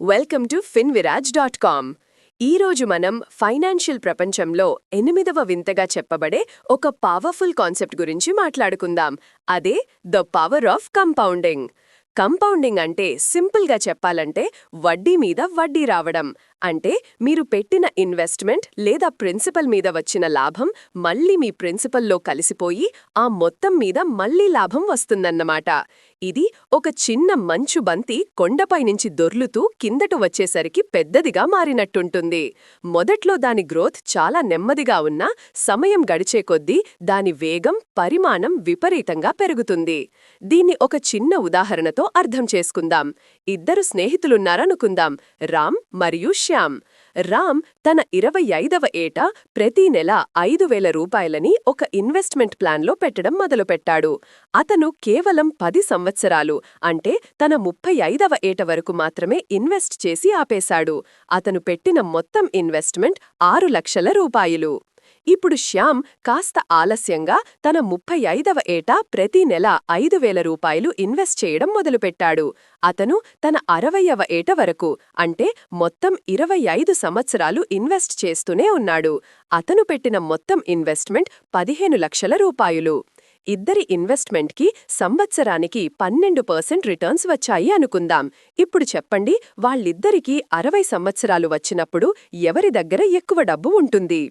Welcome to Finviraj dot com ఈరోజు మనం financial ప్రపంచంలో ఎనిమిదవ వింతగా చెప్పబడే ఒక పవర్ఫుల్ కాన్సెప్ట్ గురించి మాట్లాడుకుందాం. అదే the power of compounding compounding అంటే సింపుల్గా చెప్పాలంటే వడ్డీ మీద వడ్డీ రావడం. అంటే మీరు పెట్టిన ఇన్వెస్ట్మెంట్ లేదా ప్రిన్సిపల్ మీద వచ్చిన లాభం మళ్ళీ మీ ప్రిన్సిపల్లో కలిసిపోయి ఆ మొత్తం మీద మళ్ళీ లాభం వస్తుందన్నమాట. ఇది ఒక చిన్న మంచు బంతి కొండపై నుంచి దొర్లుతూ కిందటు వచ్చేసరికి పెద్దదిగా మారినట్టుంటుంది. మొదట్లో దాని గ్రోత్ చాలా నెమ్మదిగా ఉన్నా సమయం గడిచే కొద్దీ దాని వేగం పరిమాణం విపరీతంగా పెరుగుతుంది. దీన్ని ఒక చిన్న ఉదాహరణతో అర్థం చేసుకుందాం. ఇద్దరు స్నేహితులున్నారనుకుందాం. రామ్ మరియు శ్యామ్. రామ్ తన ఇరవై ఐదవ ఏట ప్రతి నెల ఐదు వేల రూపాయలని ఒక ఇన్వెస్ట్మెంట్ ప్లాన్లో పెట్టడం మొదలుపెట్టాడు. అతను కేవలం పది సంవత్సరాలు అంటే తన ముప్పై ఐదవ ఏట వరకు మాత్రమే ఇన్వెస్ట్ చేసి ఆపేశాడు. అతను పెట్టిన మొత్తం ఇన్వెస్ట్మెంట్ ఆరు లక్షల రూపాయలు. ఇప్పుడు శ్యామ్ కాస్త ఆలస్యంగా తన ముప్పై ఐదవ ఏటా ప్రతి నెల ఐదు వేల రూపాయలు ఇన్వెస్ట్ చేయడం మొదలుపెట్టాడు. అతను తన అరవయవ ఏట వరకు అంటే మొత్తం ఇరవై ఐదు సంవత్సరాలు ఇన్వెస్ట్ చేస్తూనే ఉన్నాడు. అతను పెట్టిన మొత్తం ఇన్వెస్ట్మెంట్ పదిహేను లక్షల రూపాయలు. ఇద్దరి ఇన్వెస్ట్మెంట్కి సంవత్సరానికి పన్నెండు పర్సెంట్ రిటర్న్స్ వచ్చాయి అనుకుందాం. ఇప్పుడు చెప్పండి వాళ్ళిద్దరికీ అరవై సంవత్సరాలు వచ్చినప్పుడు ఎవరి దగ్గర ఎక్కువ డబ్బు ఉంటుంది?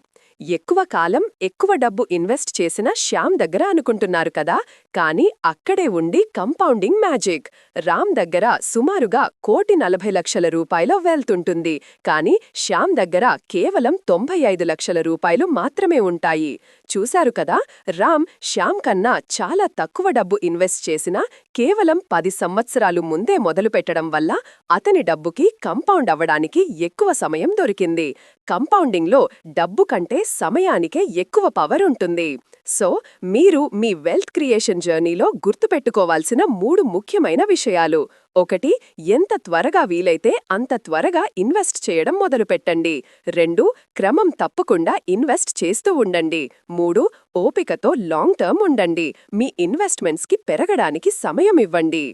ఎక్కువ కాలం ఎక్కువ డబ్బు ఇన్వెస్ట్ చేసిన శ్యామ్ దగ్గర అనుకుంటున్నారు కదా. కానీ అక్కడే ఉండి కంపౌండింగ్ మ్యాజిక్. రామ్ దగ్గర సుమారుగా కోటి నలభై లక్షల రూపాయల వెళ్తుంటుంది. కానీ శ్యామ్ దగ్గర కేవలం తొంభై ఐదు లక్షల రూపాయలు మాత్రమే ఉంటాయి. చూశారు కదా రామ్ శ్యామ్ కన్నా చాలా తక్కువ డబ్బు ఇన్వెస్ట్ చేసినా కేవలం పది సంవత్సరాలు ముందే మొదలుపెట్టడం వల్ల అతని డబ్బుకి కంపౌండ్ అవ్వడానికి ఎక్కువ సమయం దొరికింది. కంపౌండింగ్లో డబ్బు కంటే సమయానికే ఎక్కువ పవర్ ఉంటుంది. సో మీరు మీ వెల్త్ క్రియేషన్ జర్నీలో గుర్తుపెట్టుకోవాల్సిన మూడు ముఖ్యమైన విషయాలు. ఒకటి ఎంత త్వరగా వీలైతే అంత త్వరగా ఇన్వెస్ట్ చేయడం మొదలుపెట్టండి. రెండు క్రమం తప్పకుండా ఇన్వెస్ట్ చేస్తూ ఉండండి. మూడు ఓపికతో లాంగ్ టర్మ్ ఉండండి. మీ ఇన్వెస్ట్మెంట్స్కి పెరగడానికి సమయం ఇవ్వండి.